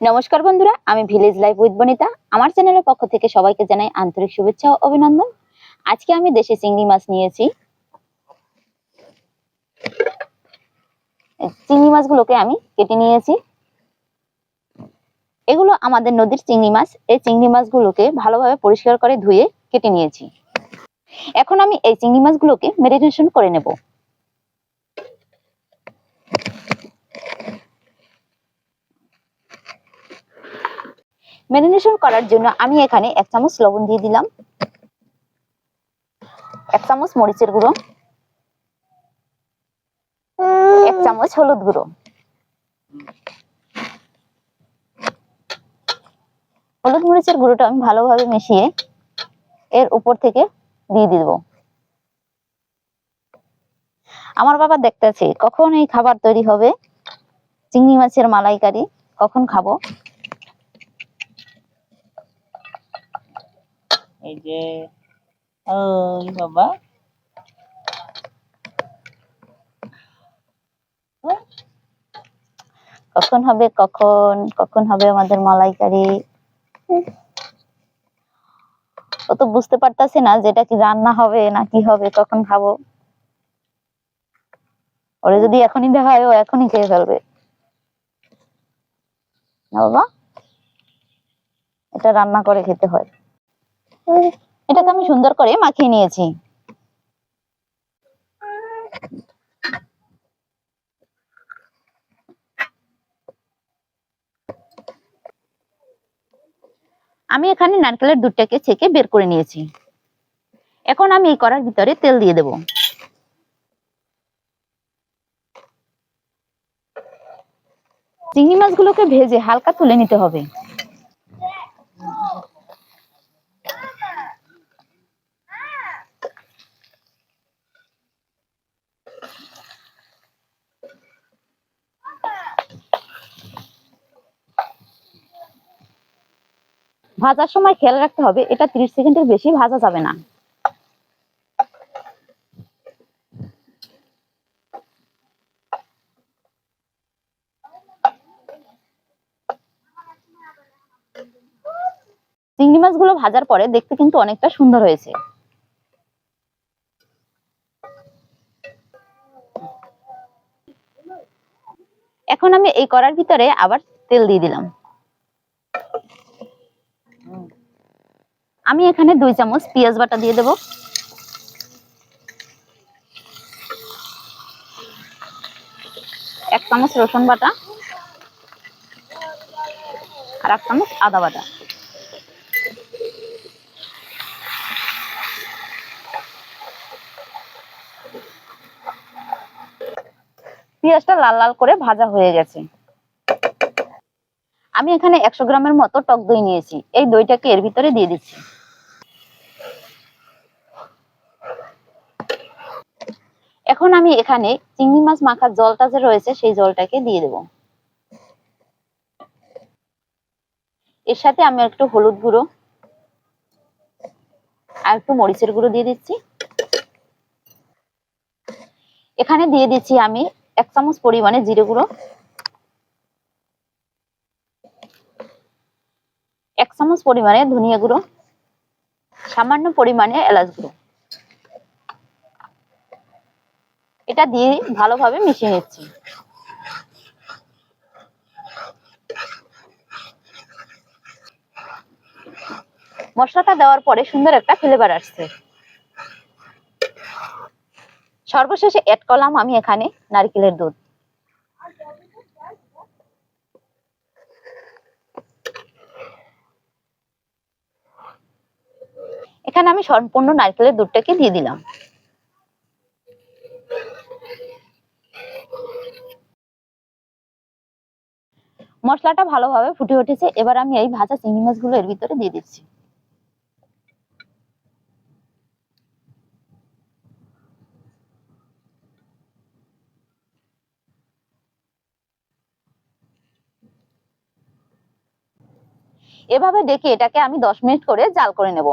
নমস্কার বন্ধুরা, আমি ভিলেজ লাইফ উইথ বনিতা আমার চ্যানেলের পক্ষ থেকে সবাইকে জানাই আন্তরিক শুভেচ্ছা ও অভিনন্দন। আজকে আমি দেশি চিংড়ি মাছ নিয়েছি। চিংড়ি মাছগুলোকে আমি কেটে নিয়েছি। এগুলো আমাদের নদীর চিংড়ি মাছ। এই চিংড়ি মাছগুলোকে ভালোভাবে পরিষ্কার করে ধুয়ে কেটে নিয়েছি। এখন আমি এই চিংড়ি মাছগুলোকে মেরিনেশন করে নেব। ম্যারিনেশন করার জন্য আমি এখানে এক চামচ লবণ দিয়ে দিলাম। এক চামচ মরিচের গুঁড়ো। এক চামচ হলুদ গুঁড়ো। হলুদ মরিচের গুঁড়োটা আমি ভালোভাবে মিশিয়ে এর উপর থেকে দিয়ে দিব। আমার বাবা দেখতেছে কখন এই খাবার তৈরি হবে? চিংড়ি মাছের মালাইকারি, কখন খাব? এই যে ওই বাবা কখন হবে, কখন কখন হবে আমাদের মালাইকারি? ও তো বুঝতে পারতাছে না যেটা কি রান্না হবে না কি হবে, কখন খাব। ওরে যদি এখনই দেখা হয় ও এখনই খেয়ে ফেলবে। বাবা, এটা রান্না করে খেতে হয়। এটাকে আমি সুন্দর করে মাখিয়ে নিয়েছি। আমি এখানে নারকেলের দুধটাকে ছেঁকে বের করে নিয়েছি। এখন আমি এই কড়ার ভিতরে তেল দিয়ে দেব। চিংড়ি মাছগুলোকে ভেজে হালকা তুলে নিতে হবে। ভাজার সময় খেয়াল রাখতে হবে, এটা তিরিশ সেকেন্ডের বেশি ভাজা যাবে না। চিংড়ি মাছগুলো ভাজার পরে দেখতে কিন্তু অনেকটা সুন্দর হয়েছে। এখন আমি এই করার ভিতরে আবার তেল দিয়ে দিলাম। আমি এখানে দুই চামচ পেঁয়াজ বাটা দিয়ে দেব। এক চামচ রসুন বাটা আর এক চামচ আদা বাটা। পেঁয়াজটা লাল লাল করে ভাজা হয়ে গেছে। আমি এখানে একশো গ্রামের মতো টক দই নিয়েছি। এই দইটাকে এর ভিতরে দিয়ে দিচ্ছি। এখন আমি এখানে চিংড়ি মাছ মাখার জলটা যে রয়েছে, সেই জলটাকে দিয়ে দেব। এর সাথে আমি একটু হলুদ গুঁড়ো আর একটু মরিচের গুঁড়ো দিয়ে দিচ্ছি। এখানে দিয়ে দিচ্ছি আমি এক চামচ পরিমাণে জিরে গুঁড়ো, এক চামচ পরিমাণে ধনিয়া গুঁড়ো, সামান্য পরিমাণে এলাচ গুঁড়ো। এটা দিয়ে ভালোভাবে মিশিয়ে নিচ্ছি। মশলাটা দেওয়ার পরে সুন্দর একটা ফ্লেভার আসছে। সর্বশেষে অ্যাড করলাম আমি এখানে নারকেলের দুধ। এখানে আমি সম্পূর্ণ নারকেলের দুধটাকে দিয়ে দিলাম। মশলাটা ভালোভাবে ফুটে উঠেছে। এবার আমি এই ভাজা চিংড়ি মাছগুলো এর ভিতরে দিয়ে দিচ্ছি। এভাবে ডেকে এটাকে আমি দশ মিনিট করে জাল করে নেব।